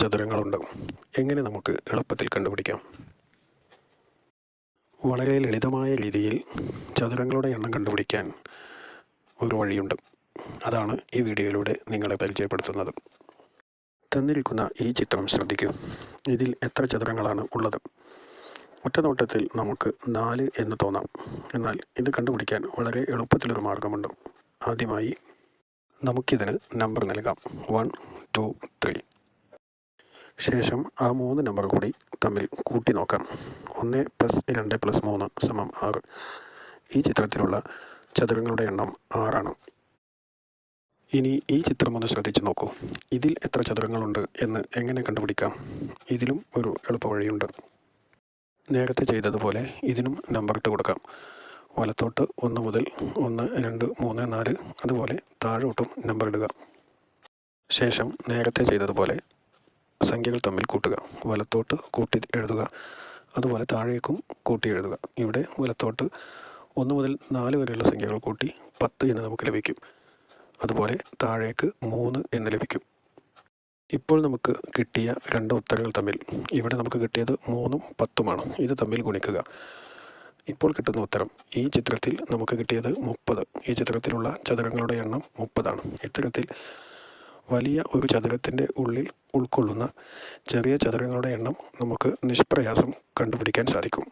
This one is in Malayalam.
ചതുരങ്ങളുണ്ട്? എങ്ങനെ നമുക്ക് എളുപ്പത്തിൽ കണ്ടുപിടിക്കാം? വളരെ ലളിതമായ രീതിയിൽ ചതുരങ്ങളുടെ എണ്ണം കണ്ടുപിടിക്കാൻ ഒരു വഴിയുണ്ട്. അതാണ് ഈ വീഡിയോയിലൂടെ നിങ്ങളെ പരിചയപ്പെടുത്തുന്നത്. തന്നിരിക്കുന്ന ഈ ചിത്രം ശ്രദ്ധിക്കൂ. ഇതിൽ എത്ര ചതുരങ്ങളാണ് ഉള്ളത്? ഒറ്റ നോട്ടത്തിൽ നമുക്ക് നാല് എന്ന് തോന്നാം. എന്നാൽ ഇത് കണ്ടുപിടിക്കാൻ വളരെ എളുപ്പത്തിലൊരു മാർഗമുണ്ട്. ആദ്യമായി നമുക്കിതിന് നമ്പർ നൽകാം. വൺ ടു ത്രീ ശേഷം ആ മൂന്ന് നമ്പർ കൂടി തമ്മിൽ കൂട്ടി നോക്കാം. ഒന്ന് പ്ലസ് രണ്ട് പ്ലസ് മൂന്ന് സമം ആറ്. ഈ ചിത്രത്തിലുള്ള ചതുരങ്ങളുടെ എണ്ണം ആറാണ്. ഇനി ഈ ചിത്രം ഒന്ന് ശ്രദ്ധിച്ചു നോക്കൂ. ഇതിൽ എത്ര ചതുരങ്ങളുണ്ട് എന്ന് എങ്ങനെ കണ്ടുപിടിക്കാം? ഇതിലും ഒരു എളുപ്പവഴിയുണ്ട് നേരത്തെ ചെയ്തതുപോലെ ഇതിനും നമ്പർ ഇട്ട് കൊടുക്കാം. വലത്തോട്ട് ഒന്ന് മുതൽ ഒന്ന് രണ്ട് മൂന്ന് നാല് അതുപോലെ താഴോട്ടും നമ്പർ ഇടുക. ശേഷം നേരത്തെ ചെയ്തതുപോലെ സംഖ്യകൾ തമ്മിൽ കൂട്ടുക. വലത്തോട്ട് കൂട്ടി എഴുതുക. അതുപോലെ താഴേക്കും കൂട്ടി എഴുതുക. ഇവിടെ വലത്തോട്ട് ഒന്ന് മുതൽ നാല് വരെയുള്ള സംഖ്യകൾ കൂട്ടി പത്ത് എന്ന് നമുക്ക് ലഭിക്കും. അതുപോലെ താഴേക്ക് മൂന്ന് എന്ന് ലഭിക്കും. ഇപ്പോൾ നമുക്ക് കിട്ടിയ രണ്ട് ഉത്തരങ്ങൾ തമ്മിൽ. ഇവിടെ നമുക്ക് കിട്ടിയത് മൂന്നും പത്തുമാണ്. ഇത് തമ്മിൽ ഗുണിക്കുക. ഇപ്പോൾ കിട്ടുന്ന ഉത്തരം ഈ ചിത്രത്തിൽ നമുക്ക് കിട്ടിയത് മുപ്പത്. ഈ ചിത്രത്തിലുള്ള ചതുരങ്ങളുടെ എണ്ണം മുപ്പതാണ്. ഇത്തരത്തിൽ വലിയ ഒരു ചതുരത്തിന്റെ ഉള്ളിൽ ഉൾക്കൊള്ളുന്ന ചെറിയ ചതുരങ്ങളുടെ എണ്ണം നമുക്ക് നിഷ്പ്രയാസം കണ്ടുപിടിക്കാൻ സാധിക്കും.